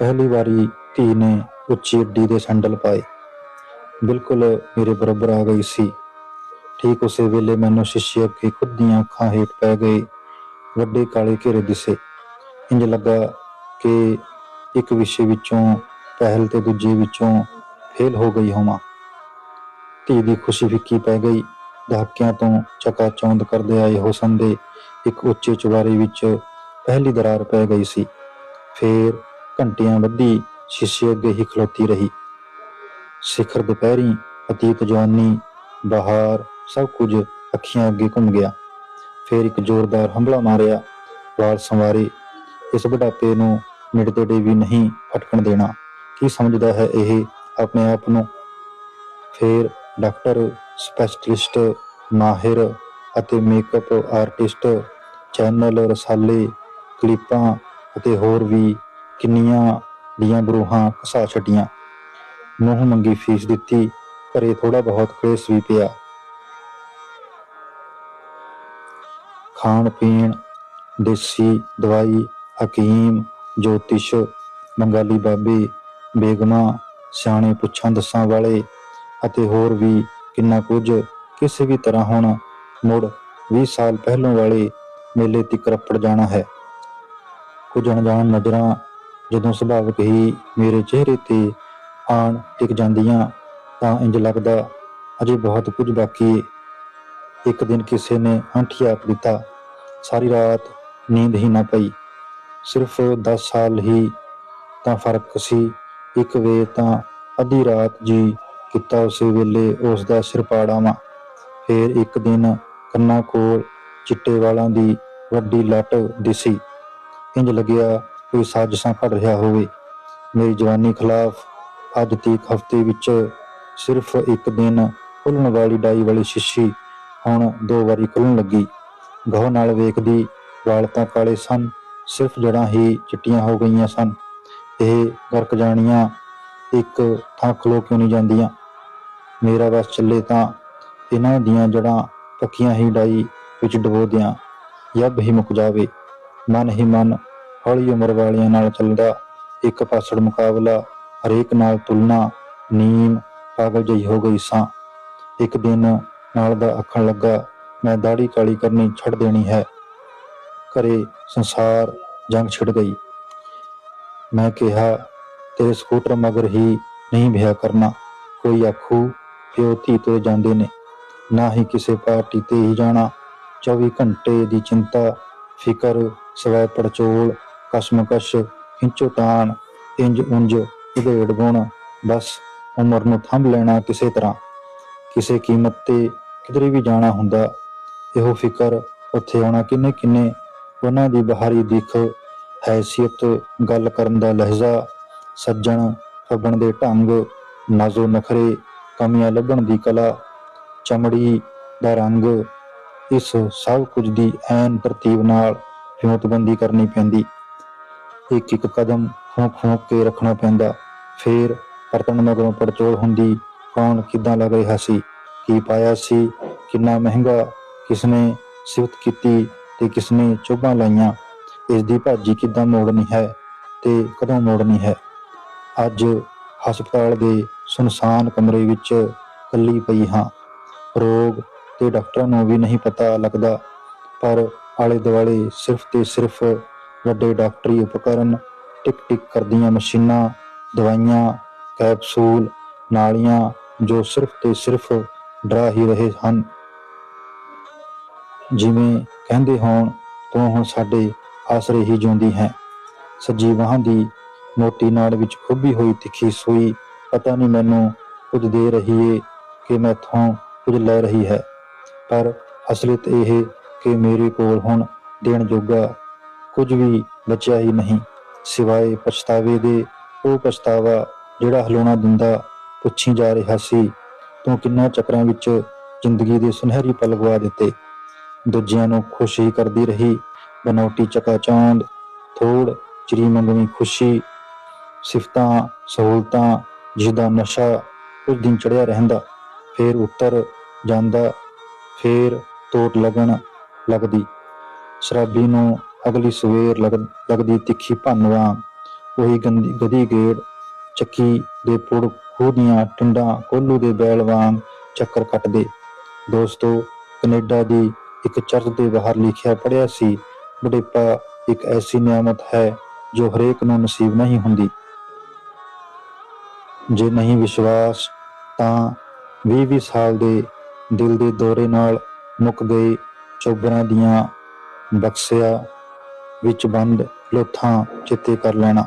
ਪਹਿਲੀ ਵਾਰੀ ਧੀ ਨੇ ਉੱਚੀ ਅੱਡੀ ਦੇ ਸੈਂਡਲ ਪਾਏ। ਬਿਲਕੁਲ ਮੇਰੇ ਬਰਾਬਰ ਆ ਗਈ ਸੀ। ਠੀਕ ਉਸੇ ਵੇਲੇ ਮੈਨੂੰ ਸ਼ੀਸ਼ੇ ਅੱਗੇ ਖੁਦ ਦੀਆਂ ਅੱਖਾਂ ਹੇਠ ਪੈ ਗਏ, ਵੱਡੇ ਕਾਲੇ ਘੇਰੇ ਦਿਸੇ। ਇੰਜ ਲੱਗਾ ਕਿ ਇੱਕ ਵਿਸ਼ੇ ਵਿੱਚੋਂ ਪਹਿਲ ਤੇ ਦੂਜੇ ਵਿੱਚੋਂ ਫੇਲ ਹੋ ਗਈ ਹੋਵਾਂ। ਧੀ ਦੀ ਖੁਸ਼ੀ ਫਿੱਕੀ ਪੈ ਗਈ। ਦਹਾਕਿਆਂ ਤੋਂ ਚਕਾ ਚੌਂਦ ਕਰਦੇ ਆਏ ਹੁਸਨ ਦੇ ਇੱਕ ਉੱਚੇ ਚੁਬਾਰੇ ਵਿੱਚ ਪਹਿਲੀ ਦਰਾਰ ਪੈ ਗਈ ਸੀ। ਫੇਰ ਘੰਟਿਆਂ ਬੱਧੀ ਸ਼ੀਸ਼ੇ ਅੱਗੇ ਹੀ ਖਲੋਤੀ ਰਹੀ। ਸਿਖਰ ਦੁਪਹਿਰੀ ਅਤੀਤ ਜਵਾਨੀ, ਬਹਾਰ, ਸਭ ਕੁਝ ਅੱਖੀਆਂ ਅੱਗੇ ਘੁੰਮ ਗਿਆ। ਫੇਰ ਇੱਕ ਜ਼ੋਰਦਾਰ ਹੰਭਲਾ ਮਾਰਿਆ ਵਾਲ ਸੰਵਾਰੇ। ਇਸ ਬੁਢਾਪੇ ਨੂੰ ਮਿਟਦੇ ਵੀ ਨਹੀਂ ਫਟਕਣ ਦੇਣਾ। ਕੀ ਸਮਝਦਾ ਹੈ ਇਹ ਆਪਣੇ ਆਪ ਨੂੰ? ਫੇਰ ਡਾਕਟਰ, ਸਪੈਸ਼ਲਿਸਟ, ਮਾਹਿਰ ਅਤੇ ਮੇਕਅਪ ਆਰਟਿਸਟ, ਚੈਨਲ ਰਸਾਲੇ, ਕਲਿੱਪਾਂ ਅਤੇ ਹੋਰ ਵੀ ਕਿੰਨੀਆਂ ਦੀਆਂ ਬਰੂਹਾਂ ਘਸਾ ਛੱਡੀਆਂ। ਮੂੰਹ ਮੰਗੀ ਫੀਸ ਦਿੱਤੀ, ਘਰੇ ਥੋੜਾ ਬਹੁਤ ਕਲੇਸ਼ ਵੀ ਪਿਆ। ਖਾਣ ਪੀਣ ਦੇਸੀ ਦਵਾਈ, ਹਕੀਮ, ਜੋਤਿਸ਼, ਬੰਗਾਲੀ ਬਾਬੇ, ਬੇਗਮਾਂ, ਸਿਆਣੇ ਪੁੱਛਾਂ ਦੱਸਾਂ ਵਾਲੇ ਅਤੇ ਹੋਰ ਵੀ ਕਿੰਨਾ ਕੁਝ ਕਿਸੇ ਵੀ ਤਰ੍ਹਾਂ ਹੁਣ ਮੁੜ 20 ਸਾਲ ਪਹਿਲੋਂ ਵਾਲੇ ਮੇਲੇ ਤੱਕ ਰਪੜ ਜਾਣਾ ਹੈ। ਕੁਝ ਅਣਜਾਣ ਨਜ਼ਰਾਂ ਜਦੋਂ ਸੁਭਾਵਿਕ ਹੀ ਮੇਰੇ ਚਿਹਰੇ ਤੇ ਆਣ ਟਿਕ ਜਾਂਦੀਆਂ, ਤਾਂ ਇੰਜ ਲੱਗਦਾ ਅਜੇ ਬਹੁਤ ਕੁਝ ਬਾਕੀ ਇੱਕ ਦਿਨ ਕਿਸੇ ਨੇ ਅੰਠਿਆ ਦਿੱਤਾ। ਸਾਰੀ ਰਾਤ ਨੀਂਦ ਹੀ ਨਾ ਪਈ। ਸਿਰਫ 10 ਸਾਲ ਹੀ ਤਾਂ ਫ਼ਰਕ ਸੀ। ਇੱਕ ਵੇ ਤਾਂ ਅੱਧੀ ਰਾਤ ਜੀ ਕੀਤਾ ਉਸੇ ਵੇਲੇ ਉਸ ਦਾ ਸਿਰ ਪਾੜਾਵਾਂ ਫੇਰ ਇੱਕ ਦਿਨ ਕੰਨਾਂ ਕੋਲ ਚਿੱਟੇ ਵਾਲਾਂ ਦੀ ਵੱਡੀ ਲੱਟ ਦਿਸੀ। ਇੰਜ ਲੱਗਿਆ ਕੋਈ ਸਾਜ਼ਿਸ਼ਾਂ ਘੜ ਰਿਹਾ ਹੋਵੇ। ਮੇਰੀ ਜਵਾਨੀ ਖਿਲਾਫ ਅੱਜ ਤੀਕ ਹਫ਼ਤੇ ਵਿੱਚ ਸਿਰਫ ਇੱਕ ਦਿਨ ਖੁੱਲਣ ਵਾਲੀ ਡਾਈ ਵਾਲੀ ਸ਼ੀਸ਼ੀ ਹੁਣ ਦੋ ਵਾਰੀ ਖੁੱਲਣ ਲੱਗੀ। ਗਹੁ ਨਾਲ ਵੇਖਦੀ ਵਾਲ ਤਾਂ ਕਾਲੇ ਸਨ, ਸਿਰਫ ਜੜਾਂ ਹੀ ਚਿੱਟੀਆਂ ਹੋ ਗਈਆਂ ਸਨ। ਇਹ ਗਰਕ ਜਾਣੀਆਂ ਇੱਕ ਥਾਂ ਖਲੋ ਕਿਉਂ ਨਹੀਂ ਜਾਂਦੀਆਂ? ਮੇਰਾ ਬਸ ਚੱਲੇ ਤਾਂ ਇਹਨਾਂ ਦੀਆਂ ਜੜਾਂ ਪੱਕੀਆਂ ਹੀ ਡਾਈ ਵਿੱਚ ਡਬੋ ਦਿਆਂ। ਯੱਬ ਹੀ ਮੁੱਕ ਜਾਵੇ, ਮਨ ਹੀ ਮਨ ਹੌਲੀ ਉਮਰ ਵਾਲਿਆਂ ਨਾਲ ਚੱਲਦਾ ਇੱਕ ਪਾਸੜ ਮੁਕਾਬਲਾ, ਹਰੇਕ ਨਾਲ ਤੁਲਨਾ ਨੀਮ ਪਾਗਲ ਜਿਹੀ ਹੋ ਗਈ ਸਾਂ। ਇੱਕ ਦਿਨ ਨਾਲ ਦਾ ਆਖਣ ਲੱਗਾ, ਮੈਂ ਦਾੜੀ ਕਾਲੀ ਕਰਨੀ ਛੱਡ ਦੇਣੀ ਹੈ। ਘਰੇ ਸੰਸਾਰ ਜੰਗ ਛਿੜ ਗਈ। ਮੈਂ ਕਿਹਾ, ਤੇਰੇ ਸਕੂਟਰ ਮਗਰ ਹੀ ਨਹੀਂ ਵਿਆਹ ਕਰਨਾ। ਕੋਈ ਆਖੂ, ਪਿਓ ਧੀ ਤੋਂ ਜਾਂਦੇ ਨੇ। ਨਾ ਹੀ ਕਿਸੇ ਪਾਰਟੀ ਤੇ ਹੀ ਜਾਣਾ। 24 ਘੰਟੇ ਦੀ ਚਿੰਤਾ, ਫਿਕਰ ਸਵੈ ਪੜਚੋਲ ਕਸ਼ਮਕਸ਼ ਹਿੰਚੋਤਾਨ ਇੰਜ ਉਂਜ ਉਧੇੜ ਗੁਣ ਬਸ ਉਮਰ ਨੂੰ ਥੰਮ ਲੈਣਾ ਕਿਸੇ ਤਰ੍ਹਾਂ। ਕਿਸੇ ਕੀਮਤ ਤੇ ਕਿਧਰੇ ਵੀ ਜਾਣਾ ਹੁੰਦਾ। ਇਹੋ ਫਿਕਰ ਉੱਥੇ ਆਉਣਾ ਕਿੰਨੇ ਕਿੰਨੇ, ਉਹਨਾਂ ਦੀ ਬਾਹਰੀ ਦਿੱਖ, ਹੈਸੀਅਤ, ਗੱਲ ਕਰਨ ਦਾ ਲਹਿਜ਼ਾ, ਸੱਜਣ ਫੱਬਣ ਦੇ ਢੰਗ, ਨਾਜ਼ੋ ਨਖਰੇ, ਕਮੀਆਂ ਲੱਭਣ ਦੀ ਕਲਾ, ਚਮੜੀ ਦਾ ਰੰਗ, ਇਸ ਸਭ ਕੁਝ ਦੀ ਐਨ ਤਰਤੀਬ ਨਾਲ ਹਿੰਮਤਬੰਦੀ ਕਰਨੀ ਪੈਂਦੀ। ਇੱਕ ਇੱਕ ਕਦਮ ਫੂਕ ਫੂਕ ਕੇ ਰੱਖਣਾ ਪੈਂਦਾ। ਫੇਰ ਪਰਤਣ ਮਗਰੋਂ ਪੜਚੋਲ ਹੁੰਦੀ, ਕੌਣ ਕਿੱਦਾਂ ਲੱਗ ਰਿਹਾ ਸੀ? ਕੀ ਪਾਇਆ ਸੀ? ਕਿੰਨਾ ਮਹਿੰਗਾ? ਕਿਸਨੇ ਸਿਫਤ ਕੀਤੀ ਤੇ ਕਿਸਨੇ ਚੋਭਾਂ ਲਾਈਆਂ? ਇਸ ਦੀ ਭਾਜੀ ਕਿੱਦਾਂ ਮੋੜਨੀ ਹੈ ਤੇ ਕਦੋਂ ਮੋੜਨੀ ਹੈ? ਅੱਜ ਹਸਪਤਾਲ ਦੇ ਸੁਨਸਾਨ ਕਮਰੇ ਵਿੱਚ ਇਕੱਲੀ ਪਈ ਹਾਂ। ਰੋਗ ਤੇ ਡਾਕਟਰਾਂ ਨੂੰ ਵੀ ਨਹੀਂ ਪਤਾ ਲੱਗਦਾ, ਪਰ ਆਲੇ ਦੁਆਲੇ ਸਿਰਫ ਤੇ ਸਿਰਫ ਵੱਡੇ ਡਾਕਟਰੀ ਉਪਕਰਨ ਟਿਕ ਟਿਕ ਕਰਦੀਆਂ ਮਸ਼ੀਨਾਂ, ਦਵਾਈਆਂ, ਕੈਪਸੂਲ, ਨਾਲੀਆਂ, ਜੋ ਸਿਰਫ ਤੇ ਸਿਰਫ ਡਰਾ ਹੀ ਰਹੇ ਹਨ। ਜਿਵੇਂ ਕਹਿੰਦੇ ਹੋਣ, ਤੂੰ ਹੁਣ ਸਾਡੇ ਆਸਰੇ ਹੀ ਜਿਉਂਦੀ ਹੈ। ਸੱਜੀ ਬਾਹਾਂ ਦੀ ਮੋਤੀ ਨਾੜ ਵਿੱਚ ਖੁੱਬੀ ਹੋਈ ਤਿੱਖੀ ਸੂਈ, ਪਤਾ ਨਹੀਂ ਮੈਨੂੰ ਕੁਝ ਦੇ ਰਹੀ ਏ ਕਿ ਮੈਥੋਂ ਕੁਝ ਲੈ ਰਹੀ ਹੈ। ਪਰ ਅਸਲੀਤ ਇਹ ਕਿ ਮੇਰੇ ਕੋਲ ਹੁਣ ਦੇਣ ਜੋਗਾ ਕੁਝ ਵੀ ਬਚਿਆ ਹੀ ਨਹੀਂ। ਸਿਵਾਏ ਪਛਤਾਵੇ ਦੇ ਉਹ ਪਛਤਾਵਾ ਜਿਹੜਾ ਹਲੋਣਾ ਦਿੰਦਾ ਪੁੱਛੀ ਜਾ ਰਿਹਾ ਸੀ, ਤੂੰ ਕਿੰਨਾ ਚੱਕਰਾਂ ਵਿੱਚ ਜ਼ਿੰਦਗੀ ਦੇ ਸੁਨਹਿਰੀ ਪਲ ਗਵਾ ਦਿੱਤੇ? ਦੂਜਿਆਂ ਨੂੰ ਖੁਸ਼ ਹੀ ਕਰਦੀ ਰਹੀ, ਬਨੌਟੀ ਚਕਾਚੌਂਦ ਥੋੜ ਚਿਰੀ ਮੰਗਣੀ ਖੁਸ਼ੀ, ਸਿਫਤਾਂ, ਸਹੂਲਤਾਂ ਜਿਹਦਾ ਨਸ਼ਾ ਕੁਝ ਦਿਨ ਚੜਿਆ ਰਹਿੰਦਾ, ਫੇਰ ਉੱਤਰ ਜਾਂਦਾ, ਫੇਰ ਤੋਟ ਲੱਗਣ ਲੱਗਦੀ। ਸ਼ਰਾਬੀ ਨੂੰ ਅਗਲੀ ਸਵੇਰ ਲਗ- ਲੱਗਦੀ ਤਿੱਖੀ ਭੰਨਵਾ, ਉਹੀ ਗੰਦੀ ਗਦੀ ਗੇੜ, ਚੱਕੀ ਦੇ ਪੁੜ ਖੂਹ ਦੀਆਂ ਟਿੰਡਾਂ ਕੋਲੂ ਦੇ ਬੈਲ ਵਾਂਗ ਚੱਕਰ ਕੱਟਦੇ। ਦੋਸਤੋ, ਕੈਨੇਡਾ ਦੀ ਇੱਕ ਚਰਚ ਦੇ ਬਾਹਰ ਲਿਖਿਆ ਪੜਿਆ ਸੀ ਬੁਢੇਪਾ ਇੱਕ ਐਸੀ ਨਿਆਮਤ ਹੈ ਜੋ ਹਰੇਕ ਨੂੰ ਨਸੀਬ ਨਹੀਂ ਹੁੰਦੀ। ਜੇ ਨਹੀਂ ਵਿਸ਼ਵਾਸ, ਤਾਂ 20-20 ਸਾਲ ਦੇ ਦਿਲ ਦੇ ਦੌਰੇ ਨਾਲ ਮੁੱਕ ਗਏ ਚੋਬਰਾਂ ਦੀਆਂ ਬਕਸਿਆ ਵਿੱਚ ਬੰਦ ਲੋਥਾਂ ਚਿੱਤੇ ਕਰ ਲੈਣਾ।